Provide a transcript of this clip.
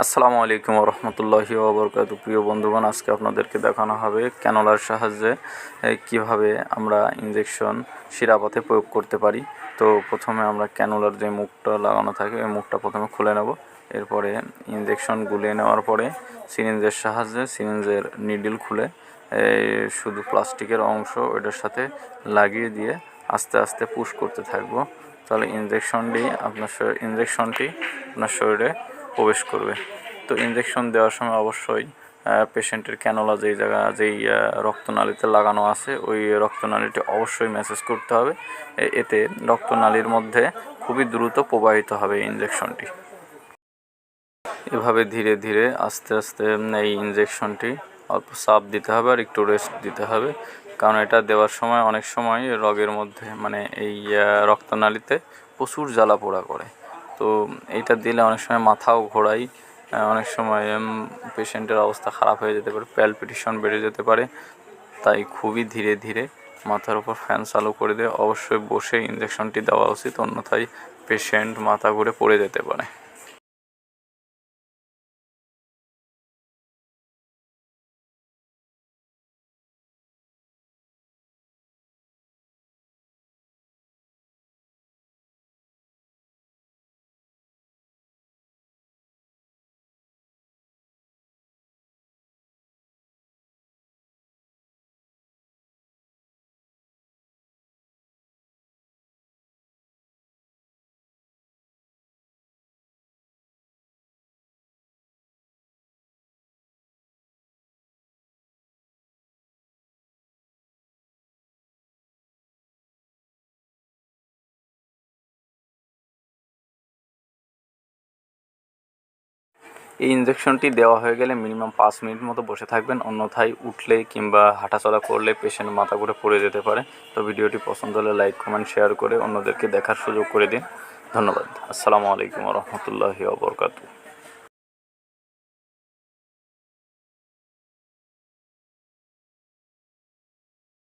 আসসালামু আলাইকুম রহমতুল্লাহি ওবরকাত। প্রিয় বন্ধুগণ, আজকে আপনাদেরকে দেখানো হবে ক্যানোলার সাহায্যে কীভাবে আমরা ইঞ্জেকশন শিরাপথে প্রয়োগ করতে পারি। তো প্রথমে আমরা ক্যানোলার যে মুখটা লাগানো থাকে, ওই মুখটা প্রথমে খুলে নেব। এরপরে ইঞ্জেকশন গুলিয়ে নেওয়ার পরে সিরিঞ্জের সাহায্যে সিরিঞ্জের নিডল খুলে শুধু প্লাস্টিকের অংশ ওইটার সাথে লাগিয়ে দিয়ে আস্তে আস্তে পুশ করতে থাকব। তাহলে ইঞ্জেকশনটি আপনার ইঞ্জেকশনটি আপনার শরীরে প্রবেশ করবে। তো ইঞ্জেকশন দেওয়ার সময় অবশ্যই পেশেন্টের ক্যানোলা যেই জায়গা, যেই রক্তনালীতে লাগানো আছে, ওই রক্তনালীটি অবশ্যই মেসেজ করতে হবে। এতে রক্তনালীর মধ্যে খুবই দ্রুত প্রবাহিত হবে ইঞ্জেকশনটি এভাবে ধীরে ধীরে আস্তে আস্তে এই ইঞ্জেকশনটি অল্প চাপ দিতে হবে আর একটু রেস্ট দিতে হবে। কারণ এটা দেওয়ার সময় অনেক সময় রগের মধ্যে মানে এই রক্তনালীতে প্রচুর জ্বালা পোড়া করে। তো এইটা দিলে অনেক সময় মাথাও ঘোরায় অনেক সময় পেশেন্টের অবস্থা খারাপ হয়ে যেতে পারে, প্যালপিটিশন বেড়ে যেতে পারে। তাই খুবই ধীরে ধীরে মাথার উপর ফ্যান চালু করে দিয়ে অবশ্যই বসে ইঞ্জেকশনটি দেওয়া উচিত, অন্যথায় পেশেন্ট মাথা ঘুরে পড়ে যেতে পারে। এই ইঞ্জেকশনটি দেওয়া হয়ে গেলে মিনিমাম পাঁচ মিনিট মতো বসে থাকবেন। অন্যথায় উঠলে কিংবা হাঁটাচলা করলে পেশেন্ট মাথা ঘুরে পড়ে যেতে পারে। তো ভিডিওটি পছন্দ হলে লাইক কমেন্ট শেয়ার করে অন্যদেরকে দেখার সুযোগ করে দিন। ধন্যবাদ। আসসালামু আলাইকুম রহমতুল্লাহি ওবরকাতু